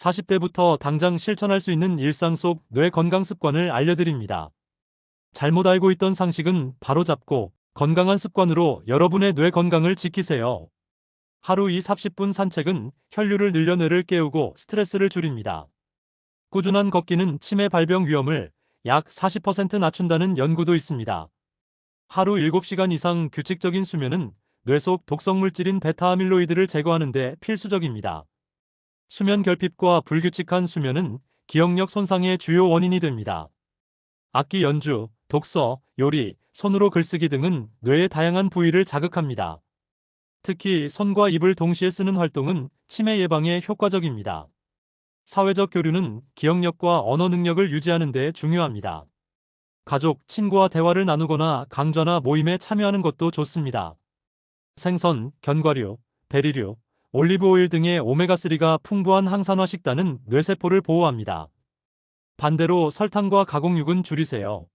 40대부터 당장 실천할 수 있는 일상 속 뇌 건강 습관을 알려드립니다. 잘못 알고 있던 상식은 바로잡고 건강한 습관으로 여러분의 뇌 건강을 지키세요. 하루 2, 30분 산책은 혈류를 늘려 뇌를 깨우고 스트레스를 줄입니다. 꾸준한 걷기는 치매 발병 위험을 약 40% 낮춘다는 연구도 있습니다. 하루 7시간 이상 규칙적인 수면은 뇌 속 독성 물질인 베타 아밀로이드를 제거하는 데 필수적입니다. 수면 결핍과 불규칙한 수면은 기억력 손상의 주요 원인이 됩니다. 악기 연주, 독서, 요리, 손으로 글쓰기 등은 뇌의 다양한 부위를 자극합니다. 특히 손과 입을 동시에 쓰는 활동은 치매 예방에 효과적입니다. 사회적 교류는 기억력과 언어 능력을 유지하는 데 중요합니다. 가족, 친구와 대화를 나누거나 강좌나 모임에 참여하는 것도 좋습니다. 생선, 견과류, 베리류, 올리브 오일 등의 오메가3가 풍부한 항산화 식단은 뇌세포를 보호합니다. 반대로 설탕과 가공육은 줄이세요.